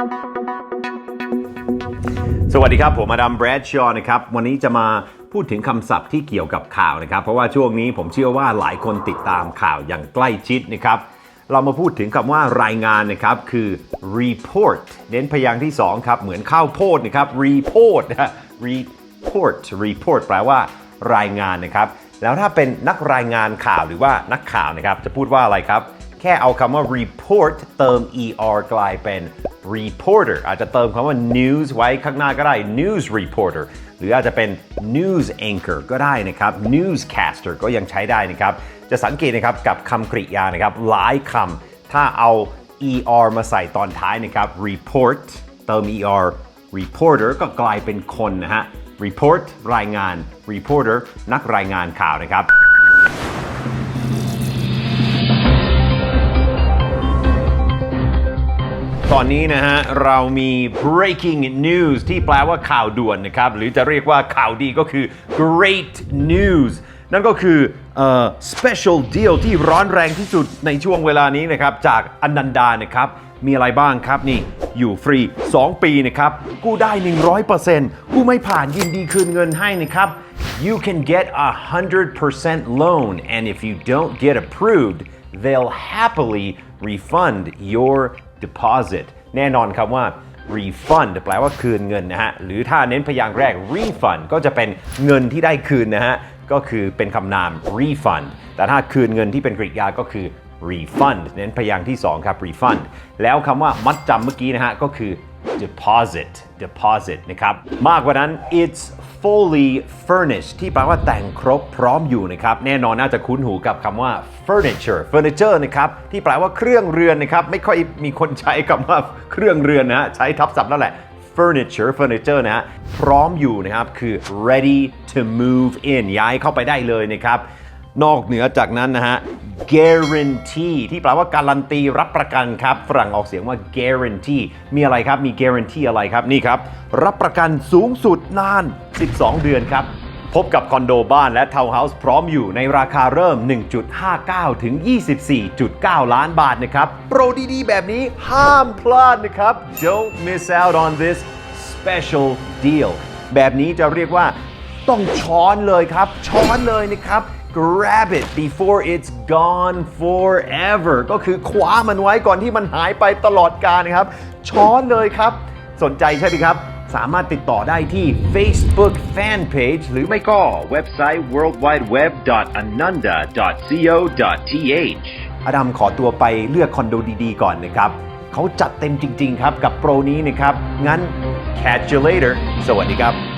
สวัสดีครับ ผมอดัมแบรดชอนะครับ วันนี้จะมาพูดถึงคำศัพท์ที่เกี่ยวกับข่าวนะครับ เพราะว่าช่วงนี้ผมเชื่อว่าหลายคนติดตามข่าวอย่างใกล้ชิดนะครับ เรามาพูดถึงคำว่ารายงานนะครับ คือ report เน้นพยางค์ที่ 2 ครับ เหมือนข้าวโพดนะครับ report นะ report report แปลว่ารายงานนะครับ แล้วถ้าเป็นนักรายงานข่าวหรือว่านักข่าวนะครับ จะพูดว่าอะไรครับ แค่เอาคำว่า report เติม er กลายเป็น reporter อาจจะเติมคำว่า news ไว้ข้างหน้าก็ได้ news reporter หรืออาจจะเป็น news anchor ก็ได้นะครับ newscaster ก็ยังใช้ได้นะครับ จะสังเกตนะครับกับคำกริยานะครับหลายคำถ้าเอา er มาใส่ตอนท้ายนะครับ report เติม er reporter ก็กลายเป็นคนนะฮะ report รายงาน reporter นักรายงานข่าวนะครับ ตอนนี้นะฮะ เรามี breaking news ที่แปลว่าข่าวด่วนนะครับ หรือจะเรียกว่าข่าวดีก็คือ great news นั่นก็คือ special deal ที่ร้อนแรงที่สุดในช่วงเวลานี้นะครับ จากอนันดานะครับ มีอะไรบ้างครับนี่ อยู่ฟรี 2 ปีนะครับ กู้ได้ 100%กู้ไม่ผ่านยินดีคืนเงินให้นะครับ you can get a 100% loan and if you don't get approved they'll happily refund your deposit แน่นอนครับว่า refund แปลว่าคืนเงินนะฮะ หรือถ้าเน้นพยางค์แรก refund ก็จะเป็นเงินที่ได้คืนนะฮะ ก็คือเป็นคำนาม refund แต่ถ้าคืนเงินที่เป็นกริยาก็คือ refund เน้นพยางค์ที่ 2 ครับ refund แล้วคำว่ามัดจำเมื่อกี้นะฮะ ก็คือ deposit deposit นะครับ มากกว่านั้น it's fully furnished ที่แปลว่าแต่งครบพร้อมอยู่นะครับ แน่นอนน่าจะคุ้นหูกับคำว่า furniture furniture นะครับ ที่แปลว่าเครื่องเรือนนะครับ ไม่ค่อยมีคนใช้คำว่าเครื่องเรือนนะฮะ ใช้ทับศัพท์แล้วแหละ furniture furniture นะฮะ พร้อมอยู่นะครับ คือ ready to move in ย้ายเข้าไปได้เลยนะครับ นอกเหนือจากนั้นนะฮะ guarantee ที่แปลว่าการันตีรับประกันครับ ฝรั่งออกเสียงว่า guarantee มีอะไรครับ มี guarantee อะไรครับ นี่ครับ รับประกันสูงสุดนาน 12 เดือนครับ พบกับคอนโดบ้านและทาวน์เฮาส์พร้อมอยู่ในราคาเริ่ม 1.59 ถึง 24.9 ล้านบาทนะครับ โปรดีๆ แบบนี้ห้ามพลาดนะครับ don't miss out on this special deal แบบนี้จะเรียกว่าต้องช้อนเลยครับ ช้อนเลยนะครับ grab it before it's gone forever ก็คือคว้ามันไว้ก่อนที่มันหายไปตลอดกาลนะครับ ช้อนเลยครับ สนใจใช่ไหมครับ สามารถติดต่อได้ที่ Facebook Fanpage หรือไม่ก็เว็บไซต์ worldwideweb.ananda.co.th อดัมขอตัวไปเลือกคอนโดดีๆ ก่อนนะครับ เขาจัดเต็มจริง ๆ ครับกับโปรนี้นะครับ งั้น catch you later สวัสดีครับ